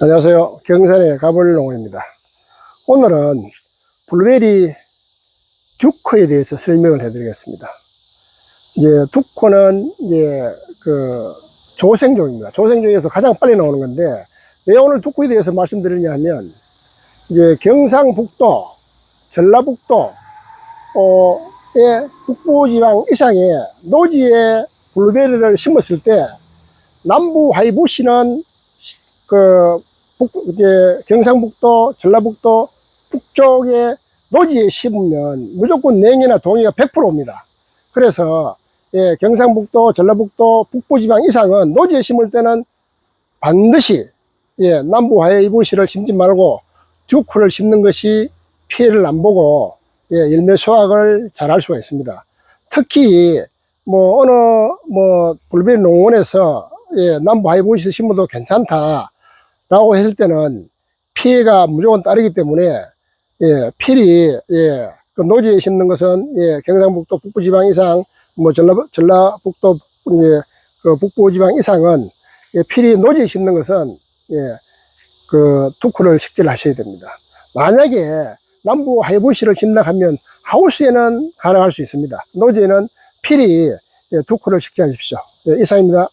안녕하세요. 경산의 가벌농원입니다. 오늘은 블루베리 두코에 대해서 설명을 해 드리겠습니다. 이제 두코는 이제 그 조생종입니다. 조생종에서 가장 빨리 나오는 건데 왜 오늘 두코에 대해서 말씀드리냐 하면 이제 경상북도, 전라북도, 어, 의 북부지방 이상의 노지에 블루베리를 심었을 때 남부 하이부시는 그 북, 이제 경상북도, 전라북도 북쪽에 노지에 심으면 무조건 냉이나 동이가 100%입니다. 그래서 예, 경상북도, 전라북도 북부지방 이상은 노지에 심을 때는 반드시 예, 남부 하이부시를 심지 말고 듀크를 심는 것이 피해를 안 보고 예, 열매 수확을 잘 할 수가 있습니다. 특히 뭐 어느 뭐 블루베리 농원에서 예, 남부 하이보시 심어도 괜찮다 라고 했을 때는 피해가 무조건 따르기 때문에 예, 필히 예, 그 노지에 심는 것은 예, 경상북도 북부지방 이상 뭐 전라 전라북도 이제 그 북부지방 이상은 예, 필히 노지에 심는 것은 예, 그 투크를 식재를 하셔야 됩니다. 만약에 남부 하이보시를 심나 하면 하우스에는 가능할 수 있습니다. 노지에는 필히 예, 투크를 식재하십시오. 예, 이상입니다.